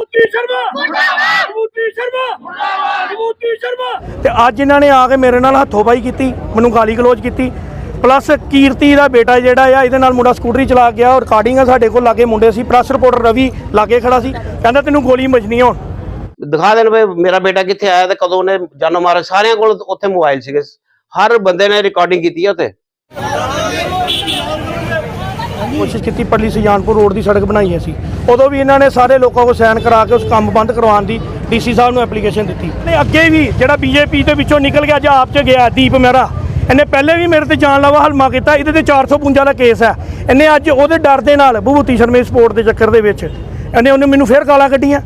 ਮੋਦੀ ਸ਼ਰਮਾ! ਮੁਰਦਾਬਾਦ! ਮੋਦੀ ਸ਼ਰਮਾ! ਮੁਰਦਾਬਾਦ! ਮੋਦੀ ਸ਼ਰਮਾ! ਤੇ ਅੱਜ ਇਹਨਾਂ ਨੇ ਆ ਕੇ ਮੇਰੇ ਨਾਲ ਹੱਥੋਂਬਾਈ ਕੀਤੀ ਮੈਨੂੰ ਗਾਲੀ ਗਲੋਚ ਕੀਤੀ। ਪਲੱਸ ਕੀਰਤੀ ਦਾ ਬੇਟਾ ਜਿਹੜਾ ਆ ਇਹਦੇ ਨਾਲ ਮੁੰਡਾ ਸਕੂਟਰੀ ਚਲਾ ਗਿਆ ਔਰ ਰਿਕਾਰਡਿੰਗ ਆ ਸਾਡੇ ਕੋਲ ਲਾਗੇ ਮੁੰਡੇ ਸੀ ਪ੍ਰੈਸ ਰਿਪੋਰਟਰ ਰਵੀ ਲਾਗੇ ਖੜਾ ਸੀ। ਕਹਿੰਦਾ ਤੈਨੂੰ ਗੋਲੀ ਮਜਨੀ ਹੁਣ। ਦਿਖਾ ਦੇਣ ਵੀ ਮੇਰਾ ਬੇਟਾ ਕਿੱਥੇ ਆਇਆ ਤੇ ਕਦੋਂ ਉਹਨੇ ਜਾਨੋਂ ਮਾਰਿਆ। ਸਾਰਿਆਂ ਕੋਲ ਉੱਥੇ ਮੋਬਾਈਲ ਸੀਗੇ। ਹਰ ਬੰਦੇ ਨੇ ਰਿਕਾਰਡਿੰਗ ਕੀਤੀ ਹੈ ਉੱਥੇ। ਕੋਸ਼ਿਸ਼ ਕੀਤੀ ਪਰਲੀ ਸੁਜਾਨਪੁਰ ਰੋਡ ਦੀ ਸੜਕ ਬਣਾਈ ਸੀ ਉਦੋਂ ਵੀ ਇਹਨਾਂ ਨੇ ਸਾਰੇ ਲੋਕਾਂ ਕੋਲ ਸਾਈਨ ਕਰਾ ਕੇ ਉਸ ਕੰਮ ਬੰਦ ਕਰਵਾਉਣ ਦੀ ਡੀਸੀ ਸਾਹਿਬ ਨੂੰ ਐਪਲੀਕੇਸ਼ਨ ਦਿੱਤੀ। ਨੇ ਅੱਗੇ ਵੀ ਜਿਹੜਾ ਬੀਜੇਪੀ ਦੇ ਵਿੱਚੋਂ ਨਿਕਲ ਗਿਆ ਜਾਂ ਆਪ ਚ ਗਿਆ ਦੀਪ ਮਹਿਰਾ ਇਹਨੇ ਪਹਿਲੇ ਵੀ ਮੇਰੇ ਤੇ ਜਾਨ ਲਵਾ ਹਲਮਾ ਕੀਤਾ, ਇਹਦੇ ਤੇ 452 ਦਾ ਕੇਸ ਹੈ। ਇਹਨੇ ਅੱਜ ਉਹਦੇ ਡਰ ਦੇ ਨਾਲ ਭੂਤੀ ਸ਼ਰਮੇ ਸਪੋਰਟ ਦੇ ਚੱਕਰ ਦੇ ਵਿੱਚ ਇਹਨੇ ਉਹਨੇ ਮੈਨੂੰ ਫੇਰ ਗਾਲਾਂ ਕੱਢੀਆਂ।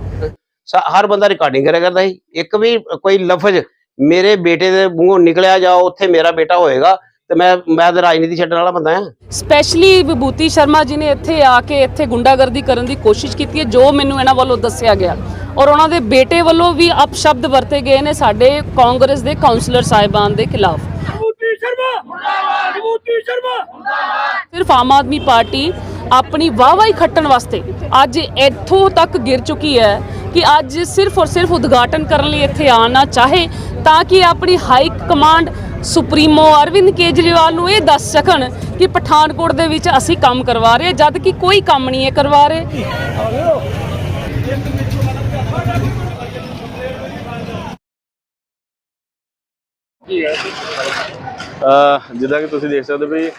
ਹਰ ਬੰਦਾ ਰਿਕਾਰਡਿੰਗ ਕਰਿਆ ਕਰਦਾ ਸੀ। ਇੱਕ ਵੀ ਕੋਈ ਲਫ਼ਜ਼ ਮੇਰੇ ਬੇਟੇ ਦੇ ਮੂੰਹੋਂ ਨਿਕਲਿਆ ਜਾ ਉੱਥੇ ਮੇਰਾ ਬੇਟਾ ਹੋਏਗਾ ਤੇ ਮੈਂ ਮੈਂ ਤਾਂ ਰਾਜਨੀਤੀ ਛੱਡਣ ਵਾਲਾ ਬੰਦਾ ਹਾਂ। ਸਪੈਸ਼ਲੀ ਵਿਭੂਤੀ ਸ਼ਰਮਾ ਜੀ ਨੇ ਇੱਥੇ ਆ ਕੇ ਇੱਥੇ ਗੁੰਡਾਗਰਦੀ ਕਰਨ ਦੀ ਕੋਸ਼ਿਸ਼ ਕੀਤੀ ਹੈ ਜੋ ਮੈਨੂੰ ਇਹਨਾਂ ਵੱਲੋਂ ਦੱਸਿਆ ਗਿਆ। ਔਰ ਉਹਨਾਂ ਦੇ ਬੇਟੇ ਵੱਲੋਂ ਵੀ ਅਪਸ਼ਬਦ ਵਰਤੇ ਗਏ ਨੇ ਸਾਡੇ ਕਾਂਗਰਸ ਦੇ ਕਾਉਂਸਲਰ ਸਾਹਿਬਾਨ ਦੇ ਖਿਲਾਫ। ਮੋਦੀ ਸ਼ਰਮਾ! ਮੁਰਦਾਬਾਦ। ਮੋਦੀ ਸ਼ਰਮਾ! ਸਿਰਫ ਆਮ ਆਦਮੀ ਪਾਰਟੀ ਆਪਣੀ ਵਾਹਵਾਈ ਖੱਟਣ ਵਾਸਤੇ ਅੱਜ ਇੱਥੋਂ ਤੱਕ ਗਿਰ ਚੁੱਕੀ ਹੈ ਕਿ ਅੱਜ ਸਿਰਫ ਔਰ ਸਿਰਫ ਉਦਘਾਟਨ ਕਰਨ ਲਈ ਇੱਥੇ ਆਣਾ ਚਾਹੇ ਤਾਂ ਕਿ ਆਪਣੀ high command supremo Arvind Kejriwal ਨੂੰ ਇਹ ਦੱਸ ਸਕਣ ਕਿ ਪਠਾਨਕੋਟ ਦੇ ਵਿੱਚ ਅਸੀਂ ਕੰਮ ਕਰਵਾ ਰਹੇ ਜਦ ਕਿ ਕੋਈ ਕੰਮ ਨਹੀਂ ਇਹ ਕਰਵਾ ਰਹੇ। ਅਹ ਜਿੱਦਾਂ ਕਿ ਤੁਸੀਂ ਦੇਖ ਸਕਦੇ ਹੋ ਵੀ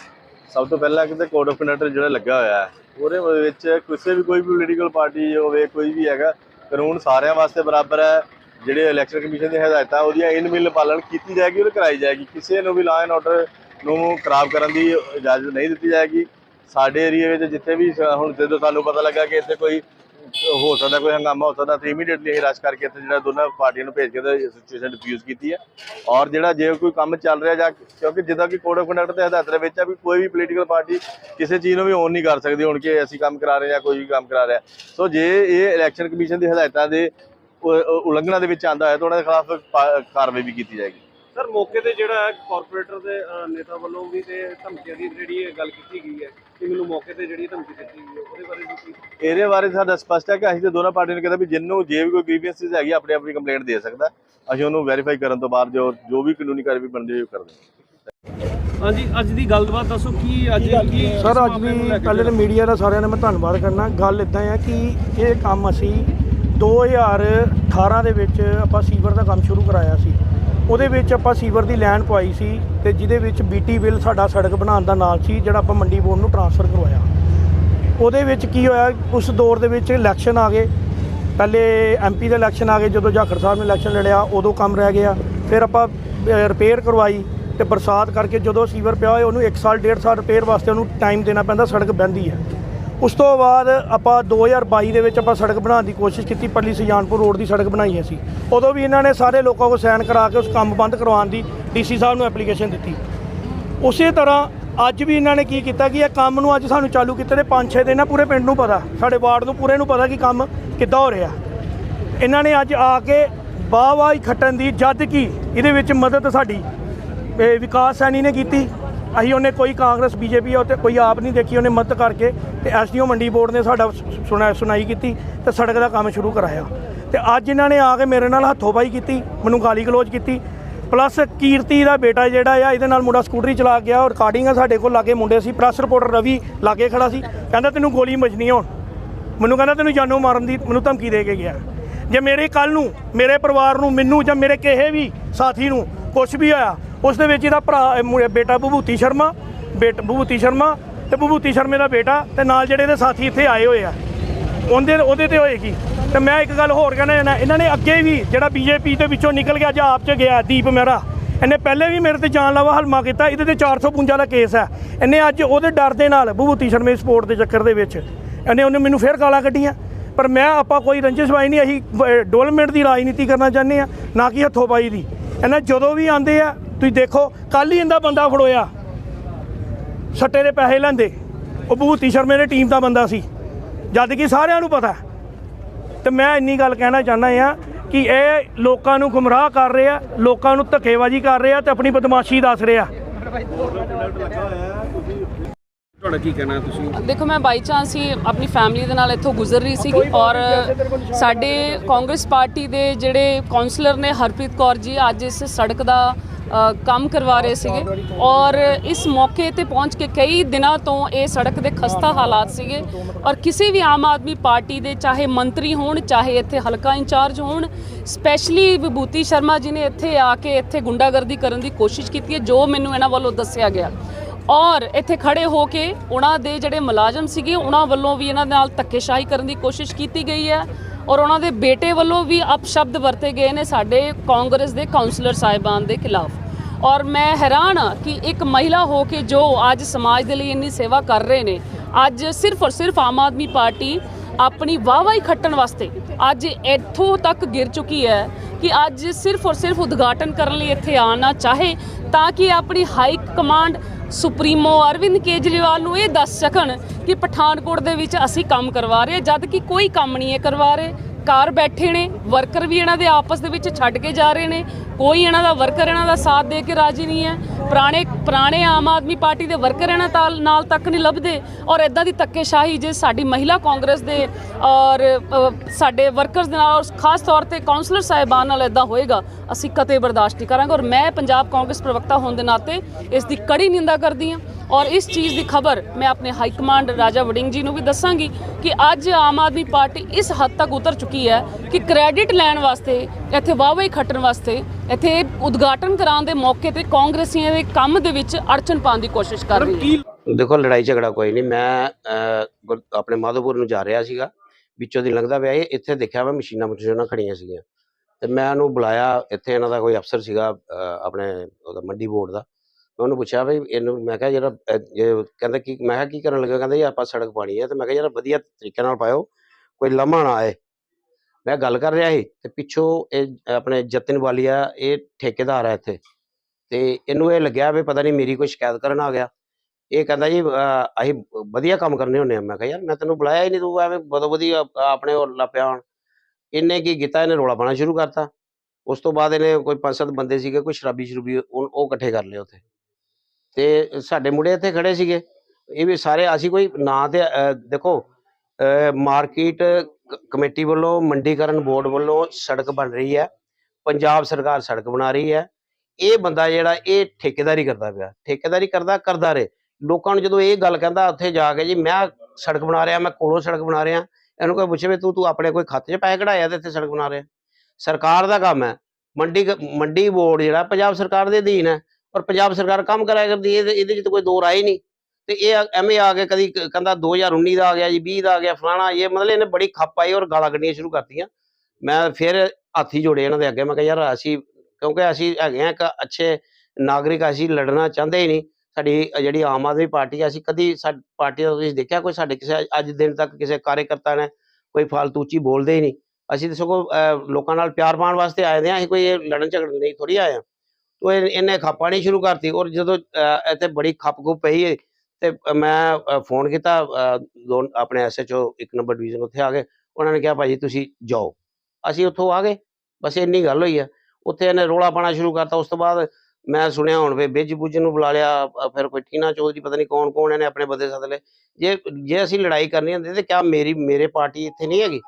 ਸਭ ਤੋਂ ਪਹਿਲਾਂ ਕਿਤੇ ਕੋਡ ਆਫ ਕੰਡਕਟ ਜਿਹੜਾ ਲੱਗਾ ਹੋਇਆ ਹੈ, ਉਹਦੇ ਵਿੱਚ ਕਿਸੇ ਵੀ ਕੋਈ ਵੀ ਪੋਲੀਟੀਕਲ ਪਾਰਟੀ ਹੋਵੇ, ਕੋਈ ਵੀ ਹੈਗਾ, ਕਾਨੂੰਨ ਸਾਰਿਆਂ ਵਾਸਤੇ ਬਰਾਬਰ ਹੈ। ਜਿਹੜੇ ਇਲੈਕਸ਼ਨ ਕਮਿਸ਼ਨ ਦੀਆਂ ਹਦਾਇਤਾਂ, ਉਹਦੀਆਂ ਇਨ ਮਿਲ ਪਾਲਣ ਕੀਤੀ ਜਾਏਗੀ ਉਹ ਕਰਾਈ ਜਾਏਗੀ। ਕਿਸੇ ਨੂੰ ਵੀ ਲਾਅ ਐਂਡ ਆਰਡਰ ਨੂੰ ਖਰਾਬ ਕਰਨ ਦੀ ਇਜਾਜ਼ਤ ਨਹੀਂ ਦਿੱਤੀ ਜਾਏਗੀ। ਸਾਡੇ ਏਰੀਆ ਵਿੱਚ ਜਿੱਥੇ ਵੀ ਸ- ਹੁਣ ਜਦੋਂ ਸਾਨੂੰ ਪਤਾ ਲੱਗਾ ਕਿ ਇੱਥੇ ਕੋਈ ਹੋ ਸਕਦਾ, ਕੋਈ ਹੰਗਾਮਾ ਹੋ ਸਕਦਾ, ਤੇ ਇਮੀਡੀਏਟਲੀ ਅਸੀਂ ਰਸ਼ ਕਰਕੇ ਇੱਥੇ ਜਿਹੜਾ ਦੋਨਾਂ ਪਾਰਟੀਆਂ ਨੂੰ ਭੇਜ ਕੇ ਤੇ ਸਿਚੁਏਸ਼ਨ ਡਿਫਿਊਜ਼ ਕੀਤੀ ਹੈ। ਔਰ ਜਿਹੜਾ ਜੇ ਕੋਈ ਕੰਮ ਚੱਲ ਰਿਹਾ ਜਾਂ ਕਿਉਂਕਿ ਜਿੱਦਾਂ ਕਿ ਕੋਡ ਆਫ ਕੰਡਕਟ ਦੇ ਹਦਾਇਤ ਦੇ ਵਿੱਚ ਆ ਵੀ ਕੋਈ ਵੀ ਪੋਲੀਟੀਕਲ ਪਾਰਟੀ ਕਿਸੇ ਚੀਜ਼ ਨੂੰ ਵੀ ਔਨ ਨਹੀਂ ਕਰ ਸਕਦੀ, ਹੁਣ ਕਿ ਅਸੀਂ ਕੰਮ ਕਰਾ ਰਹੇ ਜਾਂ ਕੋਈ ਵੀ ਕੰਮ ਕਰਾ ਰਿਹਾ। ਸੋ ਜੇ ਇਹ ਇਲੈਕਸ਼ਨ ਕਮਿਸ਼ਨ ਦੀ ਹਦਾਇਤਾਂ ਦੇ ਉਲੰਘਣਾ ਦੇ ਵਿੱਚ ਆਂਦਾ ਹੈ ਤਾਂ ਉਹਨਾਂ ਦੇ ਖਿਲਾਫ ਕਾਰਵਾਈ ਵੀ ਕੀਤੀ ਜਾਏਗੀ। ਸਰ ਮੌਕੇ ਤੇ ਜਿਹੜਾ ਕਾਰਪੋਰੇਟਰ ਦੇ ਨੇਤਾ ਵੱਲੋਂ ਵੀ ਤੇ ਧਮਕੀਆਂ ਦੀ ਜਿਹੜੀ ਇਹ ਗੱਲ ਕੀਤੀ ਗਈ ਹੈ ਕਿ ਮੈਨੂੰ ਮੌਕੇ ਤੇ ਜਿਹੜੀ ਧਮਕੀ ਦਿੱਤੀ ਗਈ ਹੈ ਉਹਦੇ ਬਾਰੇ ਵੀ ਕੀ? ਇਹਦੇ ਬਾਰੇ ਸਾਡਾ ਸਪਸ਼ਟ ਹੈ ਕਿ ਅਸੀਂ ਤੇ ਦੋਨਾਂ ਪਾਰਟੀਆਂ ਨੂੰ ਕਹਿੰਦਾ ਵੀ ਜਿੰਨੂੰ ਜੇ ਵੀ ਕੋਈ ਗ੍ਰੀਵੈਂਸਿਸ ਹੈਗੀ ਆਪਣੀ ਆਪਣੀ ਕੰਪਲੇਂਟ ਦੇ ਸਕਦਾ। ਅਸੀਂ ਉਹਨੂੰ ਵੈਰੀਫਾਈ ਕਰਨ ਤੋਂ ਬਾਅਦ ਜੋ ਜੋ ਵੀ ਕਾਨੂੰਨੀ ਕਾਰਵਾਈ ਬਣਦੀ ਹੈ ਉਹ ਕਰਦੇ ਹਾਂ ਹਾਂਜੀ ਅੱਜ ਦੀ ਗੱਲਬਾਤ ਦੱਸੋ ਕੀ ਅੱਜ ਕੀ ਸਰ ਅੱਜ ਦੀ ਪਹਿਲੇ ਤਾਂ ਮੀਡੀਆ ਦਾ ਸਾਰਿਆਂ ਦਾ ਮੈਂ ਧੰਨਵਾਦ ਕਰਨਾ। ਗੱਲ ਇਦਾਂ ਹੈ ਕਿ ਇਹ ਕੰਮ ਅਸੀਂ 2018 ਦੇ ਵਿੱਚ ਆਪਾਂ ਸੀਵਰ ਦਾ ਕੰਮ ਸ਼ੁਰੂ ਕਰਾਇਆ ਸੀ। ਉਹਦੇ ਵਿੱਚ ਆਪਾਂ ਸੀਵਰ ਦੀ ਲਾਈਨ ਪਵਾਈ ਸੀ ਤੇ ਜਿਹਦੇ ਵਿੱਚ ਬੀਟੀ ਬਿੱਲ ਸਾਡਾ ਸੜਕ ਬਣਾਉਣ ਦਾ ਨਾਲ ਸੀ, ਜਿਹੜਾ ਆਪਾਂ ਮੰਡੀ ਬੋਰਡ ਨੂੰ ਟ੍ਰਾਂਸਫਰ ਕਰਵਾਇਆ। ਉਹਦੇ ਵਿੱਚ ਕੀ ਹੋਇਆ, ਉਸ ਦੌਰ ਦੇ ਵਿੱਚ ਇਲੈਕਸ਼ਨ ਆ ਗਏ। ਪਹਿਲੇ ਐਮਪੀ ਦੇ ਇਲੈਕਸ਼ਨ ਆ ਗਏ, ਜਦੋਂ ਜਾਖੜ ਸਾਹਿਬ ਨੇ ਇਲੈਕਸ਼ਨ ਲੜਿਆ, ਉਦੋਂ ਕੰਮ ਰਹਿ ਗਿਆ। ਫਿਰ ਆਪਾਂ ਰਿਪੇਅਰ ਕਰਵਾਈ ਤੇ ਬਰਸਾਤ ਕਰਕੇ ਜਦੋਂ ਸੀਵਰ ਪਿਆ ਹੋਇਆ, ਉਹਨੂੰ 1 ਸਾਲ 1.5 ਸਾਲ ਰਿਪੇਅਰ ਵਾਸਤੇ ਉਹਨੂੰ ਟਾਈਮ ਦੇਣਾ ਪੈਂਦਾ, ਸੜਕ ਬਹਿੰਦੀ ਹੈ। ਉਸ ਤੋਂ ਬਾਅਦ ਆਪਾਂ 2022 ਦੇ ਵਿੱਚ ਆਪਾਂ ਸੜਕ ਬਣਾਉਣ ਦੀ ਕੋਸ਼ਿਸ਼ ਕੀਤੀ ਪੱਲੀ ਸੁਜਾਨਪੁਰ ਰੋਡ ਦੀ ਸੜਕ ਬਣਾਈ ਸੀ ਉਦੋਂ ਵੀ ਇਹਨਾਂ ਨੇ ਸਾਰੇ ਲੋਕਾਂ ਕੋਲ ਸਾਈਨ ਕਰਾ ਕੇ ਉਸ ਕੰਮ ਬੰਦ ਕਰਵਾਉਣ ਦੀ ਡੀਸੀ ਸਾਹਿਬ ਨੂੰ ਐਪਲੀਕੇਸ਼ਨ ਦਿੱਤੀ। ਉਸੇ ਤਰ੍ਹਾਂ ਅੱਜ ਵੀ ਇਹਨਾਂ ਨੇ ਕੀ ਕੀਤਾ ਕਿ ਇਹ ਕੰਮ ਨੂੰ ਅੱਜ ਸਾਨੂੰ ਚਾਲੂ ਕੀਤੇ ਨੇ 5-6 ਦਿਨ ਨਾ ਪੂਰੇ ਪਿੰਡ ਨੂੰ ਪਤਾ। ਸਾਡੇ ਵਾਰਡ ਨੂੰ, ਪੂਰੇ ਨੂੰ ਪਤਾ ਕਿ ਕੰਮ ਕਿੱਦਾਂ ਹੋ ਰਿਹਾ। ਇਹਨਾਂ ਨੇ ਅੱਜ ਆ ਕੇ ਵਾਹ ਵਾਹ ਹੀ ਖੱਟਣ ਦੀ ਜਦ ਕਿ ਇਹਦੇ ਵਿੱਚ ਮਦਦ ਸਾਡੀ ਵਿਕਾਸ ਸੈਣੀ ਨੇ ਕੀਤੀ। ਅਸੀਂ ਉਹਨੇ ਕੋਈ ਕਾਂਗਰਸ, ਬੀਜੇਪੀ ਉੱਤੇ ਕੋਈ ਆਪ ਨਹੀਂ ਦੇਖੀ, ਉਹਨੇ ਮਦਦ ਕਰਕੇ ਤੇ ਐਸਡੀਓ ਮੰਡੀ ਬੋਰਡ ਨੇ ਸਾਡਾ ਸੁਣਾ, ਸੁਣਾਈ ਕੀਤੀ ਤੇ ਸੜਕ ਦਾ ਕੰਮ ਸ਼ੁਰੂ ਕਰਾਇਆ। ਤੇ ਅੱਜ ਇਹਨਾਂ ਨੇ ਆ ਕੇ ਮੇਰੇ ਨਾਲ ਹੱਥੋਂਬਾਈ ਕੀਤੀ, ਮੈਨੂੰ ਗਾਲੀ ਗਲੋਚ ਕੀਤੀ। ਪਲੱਸ ਕੀਰਤੀ ਦਾ ਬੇਟਾ ਜਿਹੜਾ ਆ, ਇਹਦੇ ਨਾਲ ਮੁੰਡਾ ਸਕੂਟਰੀ ਚਲਾ ਗਿਆ ਔਰ ਰਿਕਾਰਡਿੰਗ ਆ ਸਾਡੇ ਕੋਲ ਲਾਗੇ ਮੁੰਡੇ ਸੀ ਪ੍ਰੈਸ ਰਿਪੋਰਟਰ ਰਵੀ ਲਾਗੇ ਖੜਾ ਸੀ। ਕਹਿੰਦਾ, ਤੈਨੂੰ ਗੋਲੀ ਮਜਨੀ ਹੁਣ। ਮੈਨੂੰ ਕਹਿੰਦਾ, ਤੈਨੂੰ ਜਾਨੋਂ ਮਾਰਨ ਦੀ ਮੈਨੂੰ ਧਮਕੀ ਦੇ ਕੇ ਗਿਆ ਜੇ ਮੇਰੇ ਕੱਲ ਨੂੰ, ਮੇਰੇ ਪਰਿਵਾਰ ਨੂੰ, ਮੈਨੂੰ ਜਾਂ ਮੇਰੇ ਕਿਸੇ ਵੀ ਸਾਥੀ ਨੂੰ ਕੁਝ ਵੀ ਹੋਇਆ ਉਸ ਦੇ ਵਿੱਚ ਇਹਦਾ ਭਰਾ ਬੇਟਾ ਭਭੂਤੀ ਸ਼ਰਮਾ, ਬੇਟ, ਭਭੂਤੀ ਸ਼ਰਮਾ ਤੇ ਭਭੂਤੀ ਸ਼ਰਮੇ ਦਾ ਬੇਟਾ ਤੇ ਨਾਲ ਜਿਹੜੇ ਇਹਦੇ ਸਾਥੀ ਇੱਥੇ ਆਏ ਹੋਏ ਆ। ਉਹਦੇ ਉਹਦੇ ਤੇ ਹੋਏਗੀ। ਤੇ ਮੈਂ ਇੱਕ ਗੱਲ ਹੋਰ ਕਹਿਣਾ ਚਾਹੁੰਦਾ, ਇਹਨਾਂ ਨੇ ਅੱਗੇ ਵੀ ਜਿਹੜਾ ਬੀਜੇਪੀ ਦੇ ਵਿੱਚੋਂ ਨਿਕਲ ਗਿਆ ਜਾਂ ਆਪ ਚ ਗਿਆ ਦੀਪ ਮਹਿਰਾ ਇਹਨੇ ਪਹਿਲੇ ਵੀ ਮੇਰੇ ਤੇ ਜਾਨ ਲਾਵਾ ਹਲਮਾ ਕੀਤਾ, ਇਹਦੇ ਤੇ 452 ਦਾ ਕੇਸ ਹੈ ਇਹਨੇ ਅੱਜ ਉਹਦੇ ਡਰ ਦੇ ਨਾਲ ਭਭੂਤੀ ਸ਼ਰਮੇ ਸਪੋਰਟ ਦੇ ਚੱਕਰ ਦੇ ਵਿੱਚ, ਇਹਨੇ ਉਹਨੇ ਮੈਨੂੰ ਫੇਰ ਗਾਲਾਂ ਕੱਢੀਆਂ। ਪਰ ਮੈਂ ਆਪਾਂ ਕੋਈ ਰੰਜਿਸ਼ ਵਾਈ ਨਹੀਂ, ਅਸੀਂ ਡਿਵੈਲਪਮੈਂਟ ਦੀ ਰਾਜਨੀਤੀ ਕਰਨਾ ਚਾਹੁੰਦੇ ਆ, ਨਾ ਕਿ ਹੱਥੋਂ ਪਾਈ ਦੀ। ਇਹਨਾਂ ਜਦੋਂ ਵੀ ਆਂਦੇ ਆ ਤੁਸੀਂ ਦੇਖੋ ਕੱਲ ਹੀ ਇਹਦਾ ਬੰਦਾ ਫੜੋਇਆ। ਸੱਟੇ ਦੇ ਪੈਸੇ ਲੈਂਦੇ। ਉਹ ਭੂਤੀ ਸ਼ਰਮੇ ਦੇ ਟੀਮ ਦਾ ਬੰਦਾ ਸੀ। ਜਦ ਕਿ ਸਾਰਿਆਂ ਨੂੰ ਪਤਾ। ਤੇ ਮੈਂ ਇੰਨੀ ਗੱਲ ਕਹਿਣਾ ਚਾਹੁੰਦਾ ਆ ਕਿ ਇਹ ਲੋਕਾਂ ਨੂੰ ਗੁੰਮਰਾਹ ਕਰ ਰਹੇ ਆ ਲੋਕਾਂ ਨੂੰ ਧੱਕੇਬਾਜ਼ੀ ਕਰ ਰਹੇ ਆ ਤੇ ਆਪਣੀ ਬਦਮਾਸ਼ੀ ਦੱਸ ਰਹੇ। ਆ ਤੁਹਾਡਾ ਕੀ ਕਹਿਣਾ ਤੁਸੀਂ? ਦੇਖੋ ਮੈਂ ਬਾਈ ਚਾਂਸ ਹੀ ਆਪਣੀ ਫੈਮਿਲੀ ਦੇ ਨਾਲ ਇੱਥੋਂ ਗੁਜ਼ਰ ਰਹੀ ਸੀ ਔਰ ਸਾਡੇ ਕਾਂਗਰਸ ਪਾਰਟੀ ਦੇ ਜਿਹੜੇ ਕਾਉਂਸਲਰ ਨੇ ਹਰਪ੍ਰੀਤ ਕੌਰ ਜੀ ਅੱਜ ਇਸ ਸੜਕ ਦਾ ਕੰਮ ਕਰਵਾ ਰਹੇ ਸੀਗੇ। ਔਰ ਇਸ ਮੌਕੇ ਤੇ ਪਹੁੰਚ ਕੇ ਕਈ ਦਿਨਾਂ ਤੋਂ ਇਹ ਸੜਕ ਦੇ ਖਸਤਾ ਹਾਲਾਤ ਸੀਗੇ। ਔਰ ਕਿਸੇ ਵੀ ਆਮ ਆਦਮੀ ਪਾਰਟੀ ਦੇ, ਚਾਹੇ ਮੰਤਰੀ ਹੋਣ, ਚਾਹੇ ਇੱਥੇ ਹਲਕਾ ਇੰਚਾਰਜ ਹੋਣ, ਸਪੈਸ਼ਲੀ ਵਿਭੂਤੀ ਸ਼ਰਮਾ ਜੀ ਨੇ ਇੱਥੇ ਆ ਕੇ ਇੱਥੇ ਗੁੰਡਾਗਰਦੀ ਕਰਨ ਦੀ ਕੋਸ਼ਿਸ਼ ਕੀਤੀ ਹੈ, ਜੋ ਮੈਨੂੰ ਇਹਨਾਂ ਵੱਲੋਂ ਦੱਸਿਆ ਗਿਆ। ਔਰ ਇੱਥੇ ਖੜੇ ਹੋ ਕੇ ਉਹਨਾਂ ਦੇ ਜਿਹੜੇ ਮੁਲਾਜ਼ਮ ਸੀਗੇ, ਉਹਨਾਂ ਵੱਲੋਂ ਵੀ ਇਹਨਾਂ ਨਾਲ ਧੱਕੇਸ਼ਾਹੀ ਕਰਨ ਦੀ ਕੋਸ਼ਿਸ਼ ਕੀਤੀ ਗਈ ਹੈ। ਔਰ ਉਹਨਾਂ ਦੇ ਬੇਟੇ ਵੱਲੋਂ ਵੀ ਅਪਸ਼ਬਦ ਵਰਤੇ ਗਏ ਨੇ ਸਾਡੇ ਕਾਂਗਰਸ ਦੇ ਕਾਉਂਸਲਰ ਸਾਹਿਬਾਨ ਦੇ ਖਿਲਾਫ। ਔਰ ਮੈਂ ਹੈਰਾਨ ਹਾਂ ਕਿ ਇੱਕ ਮਹਿਲਾ ਹੋ ਕੇ ਜੋ ਅੱਜ ਸਮਾਜ ਦੇ ਲਈ ਇੰਨੀ ਸੇਵਾ ਕਰ ਰਹੇ ਨੇ, ਅੱਜ ਸਿਰਫ ਔਰ ਸਿਰਫ ਆਮ ਆਦਮੀ ਪਾਰਟੀ ਆਪਣੀ ਵਾਹਵਾਈ ਖੱਟਣ ਵਾਸਤੇ ਅੱਜ ਇੱਥੋਂ ਤੱਕ ਗਿਰ ਚੁੱਕੀ ਹੈ ਕਿ ਅੱਜ ਸਿਰਫ ਔਰ ਸਿਰਫ ਉਦਘਾਟਨ ਕਰਨ ਲਈ ਇੱਥੇ ਆਉਣਾ ਚਾਹੇ, ਤਾਂ ਕਿ ਆਪਣੀ high command supremo Arvind Kejriwal ਨੂੰ ਇਹ ਦੱਸ ਸਕਣ ਕਿ ਪਠਾਨਕੋਟ ਦੇ ਵਿੱਚ ਅਸੀਂ ਕੰਮ ਕਰਵਾ ਰਹੇ ਜਦ ਕਿ ਕੋਈ ਕੰਮ ਨਹੀਂ ਹੈ ਕਰਵਾ ਰਹੇ। ਘਰ ਬੈਠੇ ਨੇ, ਵਰਕਰ ਵੀ ਇਹਨਾਂ ਦੇ ਆਪਸ ਦੇ ਵਿੱਚ ਛੱਡ ਕੇ ਜਾ ਰਹੇ ਨੇ ਕੋਈ ਇਹਨਾਂ ਦਾ ਵਰਕਰ ਇਹਨਾਂ ਦਾ ਸਾਥ ਦੇ ਕੇ ਰਾਜੀ ਨਹੀਂ ਹੈ। ਪੁਰਾਣੇ ਪੁਰਾਣੇ ਆਮ ਆਦਮੀ ਪਾਰਟੀ ਦੇ ਵਰਕਰ ਇਹਨਾਂ ਤਾਲ- ਨਾਲ ਤੱਕ ਨਹੀਂ ਲੱਭਦੇ ਔਰ ਇਦਾਂ ਦੀ ਧੱਕੇਸ਼ਾਹੀ ਜੇ ਸਾਡੀ ਮਹਿਲਾ ਕਾਂਗਰਸ ਦੇ ਔਰ ਸਾਡੇ ਵਰਕਰਸ ਦੇ ਨਾਲ ਔਰ ਖਾਸ ਤੌਰ ਤੇ ਕਾਉਂਸਲਰ ਸਾਹਿਬਾਨ ਨਾਲ ਇਦਾਂ ਹੋਏਗਾ, ਅਸੀਂ ਕਦੇ ਬਰਦਾਸ਼ਤ ਨਹੀਂ ਕਰਾਂਗੇ ਔਰ ਮੈਂ ਪੰਜਾਬ ਕਾਂਗਰਸ ਪ੍ਰਵਕਤਾ ਹੋਣ ਦੇ ਨਾਤੇ ਇਸ ਦੀ ਕੜੀ ਨਿੰਦਾ ਕਰਦੀ ਹਾਂ ਔਰ ਇਸ ਚੀਜ਼ ਦੀ ਖਬਰ ਮੈਂ ਆਪਣੇ ਹਾਈ ਕਮਾਂਡ ਰਾਜਾ ਵੜਿੰਗ ਜੀ ਨੂੰ ਵੀ ਦੱਸਾਂਗੀ ਕਿ ਅੱਜ ਆਮ ਆਦਮੀ ਪਾਰਟੀ ਇਸ ਹੱਦ ਤੱਕ ਉਤਰ ਚੁੱਕੀ ਹੈ ਕਿ ਕ੍ਰੈਡਿਟ ਲੈਣ ਵਾਸਤੇ, ਇੱਥੇ ਵਾਹਵਾਈ ਖੱਟਣ ਵਾਸਤੇ ਇੱਥੇ ਉਦਘਾਟਨ ਕਰਾਉਣ ਦੇ ਮੌਕੇ ਤੇ ਕਾਂਗਰਸੀਆਂ ਦੇ ਕੰਮ ਦੇ ਵਿੱਚ ਅੜਚਨ ਪਾਉਣ ਦੀ ਕੋਸ਼ਿਸ਼ ਕਰ ਰਹੀ ਹੈ। ਦੇਖੋ ਲੜਾਈ ਝਗੜਾ ਕੋਈ ਨਹੀਂ। ਮੈਂ ਆਪਣੇ ਮਾਧੋਪੁਰ ਨੂੰ ਜਾ ਰਿਹਾ ਸੀਗਾ। ਵਿੱਚੋਂ ਦੀ ਲੰਘਦਾ ਪਿਆ ਇਹ। ਇੱਥੇ ਦੇਖਿਆ ਮੈਂ ਮਸ਼ੀਨਾਂ ਮਸ਼ੀਨਾਂ ਖੜੀਆਂ ਸੀਗੀਆਂ। ਤੇ ਮੈਂ ਉਹਨੂੰ ਬੁਲਾਇਆ। ਇੱਥੇ ਇਹਨਾਂ ਦਾ ਕੋਈ ਅਫਸਰ ਸੀਗਾ ਆਪਣੇ ਉਹਦਾ ਮੰਡੀ ਬੋਰਡ ਦਾ। ਮੈਂ ਉਹਨੂੰ ਪੁੱਛਿਆ ਵੀ ਇਹਨੂੰ ਮੈਂ ਕਿਹਾ ਜਿਹੜਾ ਇਹ ਕਹਿੰਦਾ ਕੀ ਮੈਂ ਕਿਹਾ ਕੀ ਕਰਨ ਲੱਗਾ ਕਹਿੰਦਾ ਜੀ ਆਪਾਂ ਸੜਕ ਪਾਣੀ ਹੈ। ਤੇ ਮੈਂ ਕਿਹਾ ਯਾਰ ਵਧੀਆ ਤਰੀਕੇ ਨਾਲ ਪਾਇਓ। ਕੋਈ ਲਮਾ ਨਾ ਆਏ। ਮੈਂ ਗੱਲ ਕਰ ਰਿਹਾ ਸੀ ਤੇ ਪਿੱਛੋਂ ਇਹ ਆਪਣੇ ਜਤਨ ਵਾਲੀਆ ਇਹ ਠੇਕੇਦਾਰ ਹੈ ਇੱਥੇ। ਤੇ ਇਹਨੂੰ ਇਹ ਲੱਗਿਆ ਵੀ ਪਤਾ ਨਹੀਂ ਮੇਰੀ ਕੋਈ ਸ਼ਿਕਾਇਤ ਕਰਨ ਆ ਗਿਆ। ਇਹ ਕਹਿੰਦਾ ਜੀ ਅਹ, ਅਸੀਂ ਵਧੀਆ ਕੰਮ ਕਰਨੇ ਹੁੰਦੇ ਆ। ਮੈਂ ਕਿਹਾ ਯਾਰ ਮੈਂ ਤੈਨੂੰ ਬੁਲਾਇਆ ਹੀ ਨਹੀਂ ਤੂੰ ਐਵੇਂ ਬਦੋ ਵਧੀਆ ਆਪਣੇ ਉਹ ਲੱਪਿਆ ਹੁਣ। ਇਹਨੇ ਕੀ ਕੀਤਾ? ਇਹਨੇ ਰੋਲਾ ਪਾਣਾ ਸ਼ੁਰੂ ਕਰਤਾ। ਉਸ ਤੋਂ ਬਾਅਦ ਇਹਨੇ ਕੋਈ ਪੰਜ ਸੱਤ ਬੰਦੇ ਸੀਗੇ ਕੋਈ ਸ਼ਰਾਬੀ ਸ਼ਰੂਬੀ ਉਹ ਉਹ ਇਕੱਠੇ ਕਰ ਲਏ ਉੱਥੇ। ਤੇ ਸਾਡੇ ਮੁੰਡੇ ਇੱਥੇ ਖੜੇ ਸੀਗੇ। ਇਹ ਵੀ ਸਾਰੇ ਅਸੀਂ ਕੋਈ ਨਾਂ ਤੇ ਅਹ, ਦੇਖੋ ਮਾਰਕੀਟ ਕਮੇਟੀ ਵੱਲੋਂ, ਮੰਡੀਕਰਨ ਬੋਰਡ ਵੱਲੋਂ ਸੜਕ ਬਣ ਰਹੀ ਹੈ। ਪੰਜਾਬ ਸਰਕਾਰ ਸੜਕ ਬਣਾ ਰਹੀ ਹੈ। ਇਹ ਬੰਦਾ ਜਿਹੜਾ, ਇਹ ਠੇਕੇਦਾਰੀ ਕਰਦਾ ਪਿਆ। ਠੇਕੇਦਾਰੀ ਕਰਦਾ ਕਰਦਾ ਰਹੇ। ਲੋਕਾਂ ਨੂੰ ਜਦੋਂ ਇਹ ਗੱਲ ਕਹਿੰਦਾ, ਉੱਥੇ ਜਾ ਕੇ ਜੀ, ਮੈਂ ਸੜਕ ਬਣਾ ਰਿਹਾ, ਮੈਂ ਕੋਲੋਂ ਸੜਕ ਬਣਾ ਰਿਹਾ। ਇਹਨੂੰ ਕੋਈ ਪੁੱਛੇ ਵੀ ਤੂੰ ਤੂੰ ਆਪਣੇ ਕੋਈ ਖਾਤੇ 'ਚ ਪੈਸੇ ਕਢਾਇਆ ਤੇ ਇੱਥੇ ਸੜਕ ਬਣਾ ਰਿਹਾ। ਸਰਕਾਰ ਦਾ ਕੰਮ ਹੈ। ਮੰਡੀ ਮੰਡੀ ਬੋਰਡ ਜਿਹੜਾ, ਪੰਜਾਬ ਸਰਕਾਰ ਦੇ ਅਧੀਨ ਹੈ। ਔਰ ਪੰਜਾਬ ਸਰਕਾਰ ਕੰਮ ਕਰਾਇਆ ਕਰਦੀ ਹੈ, ਇਹਦੇ ਇਹਦੇ 'ਚ ਤਾਂ ਕੋਈ ਦੋ ਰਾਏ ਨਹੀਂ। ਤੇ ਇਹ ਐਵੇਂ ਆ ਕੇ ਕਦੀ ਕ- ਕਹਿੰਦਾ 2019 ਦਾ ਆ ਗਿਆ ਜੀ 20 ਦਾ ਆ ਗਿਆ, ਫਲਾਣਾ, ਇਹ ਮਤਲਬ ਇਹਨੇ ਬੜੀ ਖੱਪ ਆਈ ਔਰ ਗਾਲਾਂ ਕੱਢਣੀਆਂ ਸ਼ੁਰੂ ਕਰਤੀਆਂ। ਮੈਂ ਫਿਰ ਹੱਥੀ ਜੋੜੇ ਇਹਨਾਂ ਦੇ ਅੱਗੇ, ਮੈਂ ਕਿਹਾ ਯਾਰ ਅਸੀਂ ਕਿਉਂਕਿ ਅਸੀਂ ਹੈਗੇ ਆ ਇੱਕ ਅੱਛੇ ਨਾਗਰਿਕ, ਅਸੀਂ ਲੜਨਾ ਚਾਹੁੰਦੇ ਹੀ ਨਹੀਂ। ਸਾਡੀ ਜਿਹੜੀ ਆਮ ਆਦਮੀ ਪਾਰਟੀ ਆ, ਅਸੀਂ ਕਦੀ ਸਾਡੀ ਪਾਰਟੀ ਦਾ ਤੁਸੀਂ ਦੇਖਿਆ ਕੋਈ ਸਾਡੇ ਕਿਸੇ ਅੱਜ ਦਿਨ ਤੱਕ ਕਿਸੇ ਕਾਰਜਕਰਤਾ ਨੇ ਕੋਈ ਫਾਲਤੂਚੀ ਬੋਲਦੇ ਹੀ ਨਹੀਂ। ਅਸੀਂ ਤਾਂ ਸਗੋਂ ਲੋਕਾਂ ਨਾਲ ਪਿਆਰ ਪਾਉਣ ਵਾਸਤੇ ਆਏ ਦੇ ਆ ਅਸੀਂ ਕੋਈ ਇਹ ਲੜਨ ਝਗੜਨ ਲਈ ਥੋੜੀ ਆਏ ਆ ਤੋ ਇਹਨੇ ਖਾਪਾ ਨਹੀਂ ਸ਼ੁਰੂ ਕਰਤੀ ਔਰ ਜਦੋਂ ਇੱਥੇ ਬੜੀ ਖੱਪ ਖੁੱਪ ਪਈ ਤੇ ਮੈਂ ਫੋਨ ਕੀਤਾ ਦੋ ਆਪਣੇ ਐਸਐਚਓ ਇੱਕ ਨੰਬਰ ਡਿਵੀਜ਼ਨ ਉੱਥੇ ਆ ਗਏ। ਉਹਨਾਂ ਨੇ ਕਿਹਾ, ਭਾਜੀ, ਤੁਸੀਂ ਜਾਓ। ਅਸੀਂ ਉੱਥੋਂ ਆ ਗਏ। ਬਸ ਇੰਨੀ ਗੱਲ ਹੋਈ ਆ। ਉੱਥੇ ਇਹਨੇ ਰੋਲਾ ਪਾਣਾ ਸ਼ੁਰੂ ਕਰਤਾ। ਉਸ ਤੋਂ ਬਾਅਦ ਮੈਂ ਸੁਣਿਆ ਹੁਣ ਵੀ ਬਿੱਜ ਬੁੱਜ ਨੂੰ ਬੁਲਾ ਲਿਆ ਫਿਰ ਕੋਈ ਟੀਨਾ ਚੌਧਰੀ ਪਤਾ ਨਹੀਂ ਕੌਣ ਕੌਣ ਇਹਨੇ ਆਪਣੇ ਬੰਦੇ ਸੱਦ ਲਏ। ਜੇ ਜੇ ਅਸੀਂ ਲੜਾਈ ਕਰਨੀ ਹੁੰਦੀ ਤੇ ਕਿਆ ਮੇਰੀ, ਮੇਰੇ ਪਾਰਟੀ ਇੱਥੇ ਨਹੀਂ ਹੈਗੀ?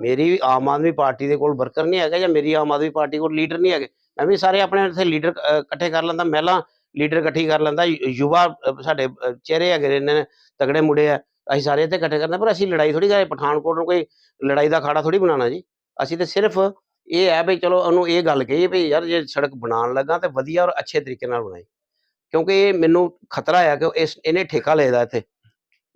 ਮੇਰੀ ਆਮ ਆਦਮੀ ਪਾਰਟੀ ਦੇ ਕੋਲ ਵਰਕਰ ਨਹੀਂ ਹੈਗਾ ਜਾਂ ਮੇਰੀ ਆਮ ਆਦਮੀ ਪਾਰਟੀ ਕੋਲ ਲੀਡਰ ਨਹੀਂ ਹੈਗੇ। ਮੈਂ ਵੀ ਸਾਰੇ ਆਪਣੇ ਇੱਥੇ ਲੀਡਰ ਇਕੱਠੇ ਕਰ ਲੈਂਦਾ। ਮਹਿਲਾ ਲੀਡਰ ਇਕੱਠੀ ਕਰ ਲੈਂਦਾ ਯੁਵਾ ਸਾਡੇ ਚਿਹਰੇ ਹੈਗੇ ਨੇ ਤਗੜੇ ਮੁੰਡੇ ਆ, ਅਸੀਂ ਸਾਰੇ ਇੱਥੇ ਇਕੱਠੇ ਕਰਨਾ ਪਰ ਅਸੀਂ ਲੜਾਈ ਥੋੜੀ ਕਰੇ ਪਠਾਨਕੋਟ ਨੂੰ ਕੋਈ ਲੜਾਈ ਦਾ ਅਖਾੜਾ ਥੋੜੀ ਬਣਾਉਣਾ ਜੀ। ਅਸੀਂ ਤੇ ਸਿਰਫ ਇਹ ਹੈ ਵੀ ਚਲੋ ਉਹਨੂੰ ਇਹ ਗੱਲ ਕਹੀ ਵੀ ਯਾਰ ਜੇ ਸੜਕ ਬਣਾਉਣ ਲੱਗਾ ਤੇ ਵਧੀਆ ਔਰ ਅੱਛੇ ਤਰੀਕੇ ਨਾਲ ਬਣਾਈ। ਕਿਉਂਕਿ ਇਹ ਮੈਨੂੰ ਖਤਰਾ ਆ ਕਿ ਇਸ, ਇਹਨੇ ਠੇਕਾ ਲਏਦਾ ਇੱਥੇ।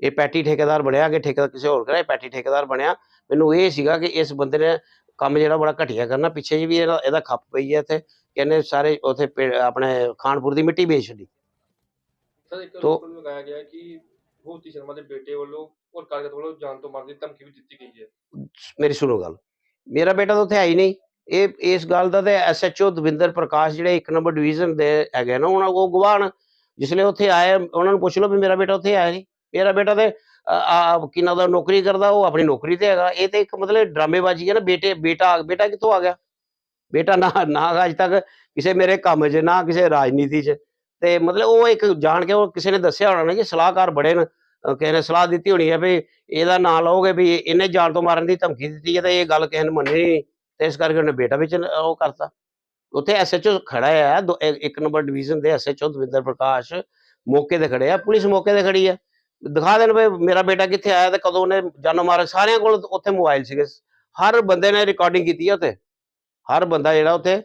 ਇਹ ਪੈਟੀ ਠੇਕੇਦਾਰ ਬਣਿਆ ਕਿ ਠੇਕਾ ਕਿਸੇ ਹੋਰ ਕਰੇ ਪੈਟੀ ਠੇਕੇਦਾਰ ਬਣਿਆ। ਮੈਨੂੰ ਇਹ ਸੀਗਾ ਕਿ ਇਸ ਬੰਦੇ ਨੇ ਕੰਮ ਜਿਹੜਾ ਬੜਾ ਘਟੀਆ ਕਰਨਾ ਪਿੱਛੇ ਜੀ ਵੀ ਇਹਦਾ ਇਹਦਾ ਖੱਪ ਪਈ ਹੈ ਇੱਥੇ ਕਿ ਇਹਨੇ ਸਾਰੇ ਉਥੇ ਆਪਣੇ ਖਾਨਪੁਰ ਦੀ ਮਿੱਟੀ ਵੇਚ ਛੱਡੀ। ਸਰ ਇੱਕ ਤੋ- ਲਗਾਇਆ ਗਿਆ ਕਿ ਭੂਤੀ ਸ਼ਰਮਾ ਦੇ ਬੇਟੇ ਵੱਲੋਂ ਔਰ ਕਾਰਗਤ ਵੱਲੋਂ ਜਾਨ ਤੋਂ ਮਾਰਨ ਦੀ ਧਮਕੀ ਵੀ ਦਿੱਤੀ ਗਈ ਹੈ। ਮੇਰੀ ਸੁਣੋ ਗੱਲ। ਮੇਰਾ ਬੇਟਾ ਤਾਂ ਉੱਥੇ ਹੈ ਹੀ ਨਹੀਂ। ਇਹ ਇਸ ਗੱਲ ਦਾ ਤੇ ਐਸਐਚਓ ਦਵਿੰਦਰ ਪ੍ਰਕਾਸ਼ ਜਿਹੜੇ ਇੱਕ ਨੰਬਰ ਡਿਵੀਜ਼ਨ ਦੇ ਹੈਗੇ ਨਾ ਉਹਨਾਂ ਉਹ ਗਵਾਨ ਜਿਸਲੇ ਉੱਥੇ ਆਏ ਉਹਨਾਂ ਨੂੰ ਪੁੱਛ ਲਓ ਵੀ ਮੇਰਾ ਬੇਟਾ ਉੱਥੇ ਆਇਆ ਨਹੀਂ। ਮੇਰਾ ਬੇਟਾ ਤੇ ਅ, ਆ ਦਾ ਨੌਕਰੀ ਕਰਦਾ ਉਹ ਆਪਣੀ ਨੌਕਰੀ ਤੇ ਹੈਗਾ। ਇਹ ਤੇ ਇੱਕ ਮਤਲਬ ਡਰਾਮੇਬਾਜ਼ੀ ਹੈ ਨਾ ਬੇਟੇ ਬੇਟਾ ਬੇਟਾ ਕਿੱਥੋਂ ਆ ਗਿਆ? ਬੇਟਾ ਨਾ ਨਾ ਅੱਜ ਤੱਕ ਕਿਸੇ ਮੇਰੇ ਕੰਮ 'ਚ ਨਾ ਕਿਸੇ ਰਾਜਨੀਤੀ 'ਚ। ਤੇ ਮਤਲਬ ਉਹ ਇੱਕ ਜਾਣ ਕੇ ਉਹ ਕਿਸੇ ਨੇ ਦੱਸਿਆ ਹੋਣਾ ਨਾ ਕਿ ਸਲਾਹਕਾਰ ਬੜੇ ਨੇ। ਕਿਸੇ ਨੇ ਸਲਾਹ ਦਿੱਤੀ ਹੋਣੀ ਹੈ ਵੀ ਇਹਦਾ ਨਾਂ ਲਓਗੇ ਵੀ ਇਹਨੇ ਜਾਨ ਤੋਂ ਮਾਰਨ ਦੀ ਧਮਕੀ ਦਿੱਤੀ ਹੈ ਤੇ ਇਹ ਗੱਲ ਕਿਸੇ ਨੇ ਮੰਨੀ ਤੇ ਇਸ ਕਰਕੇ ਉਹਨੇ ਬੇਟਾ ਵਿੱਚ ਉਹ ਕਰਤਾ। ਉੱਥੇ ਐਸਐਚਓ ਖੜਾ ਹੈ ਇੱਕ- ਇੱਕ ਨੰਬਰ ਡਿਵੀਜ਼ਨ ਦੇ ਐਸਐਚਓ ਦਵਿੰਦਰ ਪ੍ਰਕਾਸ਼ ਮੌਕੇ ਤੇ ਖੜੇ ਆ ਪੁਲਿਸ ਮੌਕੇ ਤੇ ਖੜੀ ਹੈ ਦਿਖਾ ਦੇਣ ਵੀ ਮੇਰਾ ਬੇਟਾ ਕਿੱਥੇ ਆਇਆ ਤੇ ਕਦੋਂ ਉਹਨੇ ਜਾਨੋ ਮਾਰਿਆ ਸਾਰਿਆਂ ਕੋਲ ਉੱਥੇ ਮੋਬਾਈਲ ਸੀਗੇ। ਹਰ ਬੰਦੇ ਨੇ ਰਿਕਾਰਡਿੰਗ ਕੀਤੀ ਹੈ ਉੱਥੇ। ਹਰ ਬੰਦਾ ਜਿਹੜਾ ਉੱਥੇ,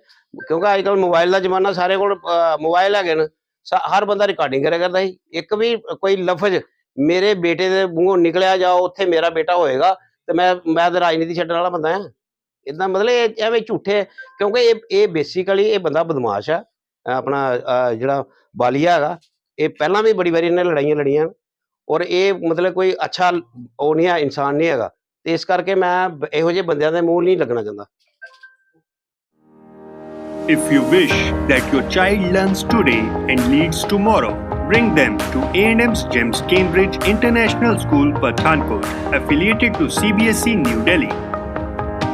ਕਿਉਂਕਿ ਅੱਜ ਕੱਲ ਮੋਬਾਈਲ ਦਾ ਜ਼ਮਾਨਾ ਸਾਰੇ ਕੋਲ ਮੋਬਾਈਲ ਹੈਗੇ ਨੇ। ਸਾ- ਹਰ ਬੰਦਾ ਰਿਕਾਰਡਿੰਗ ਕਰਿਆ ਕਰਦਾ ਸੀ। ਇੱਕ ਵੀ ਕੋਈ ਲਫ਼ਜ਼ ਮੇਰੇ ਬੇਟੇ ਦੇ ਮੂੰਹੋਂ ਨਿਕਲਿਆ ਜਾ ਉੱਥੇ ਮੇਰਾ ਬੇਟਾ ਹੋਏਗਾ ਤੇ ਮੈਂ ਮੈਂ ਤਾਂ ਰਾਜਨੀਤੀ ਛੱਡਣ ਵਾਲਾ ਬੰਦਾ ਹਾਂ। ਇਦਾਂ ਮਤਲਬ ਇਹ, ਐਵੇਂ ਝੂਠੇ ਕਿਉਂਕਿ ਇਹ ਇਹ ਬੇਸਿਕਲੀ ਇਹ ਬੰਦਾ ਬਦਮਾਸ਼ ਆ। ਆਪਣਾ ਜਿਹੜਾ ਬਾਲੀਆ ਹੈਗਾ, ਇਹ ਪਹਿਲਾਂ ਵੀ ਬੜੀ ਵਾਰੀ ਇਹਨੇ ਲੜਾਈਆਂ ਲੜੀਆਂ। ਔਰ ਇਹ ਮਤਲਬ ਕੋਈ ਅੱਛਾ ਉਹ ਨਹੀਂ ਹੈ ਇਨਸਾਨ ਨਹੀਂ ਹੈਗਾ ਤੇ ਇਸ ਕਰਕੇ ਮੈਂ ਬ- ਇਹੋ ਜਿਹੇ ਬੰਦਿਆਂ ਦੇ ਮੂੰਹ ਨਹੀਂ ਲੱਗਣਾ ਚਾਹੁੰਦਾ If you wish that your child learns today and leads tomorrow, bring them to A&M's GEMS Cambridge International School, Pathankot, affiliated to CBSE E, New Delhi.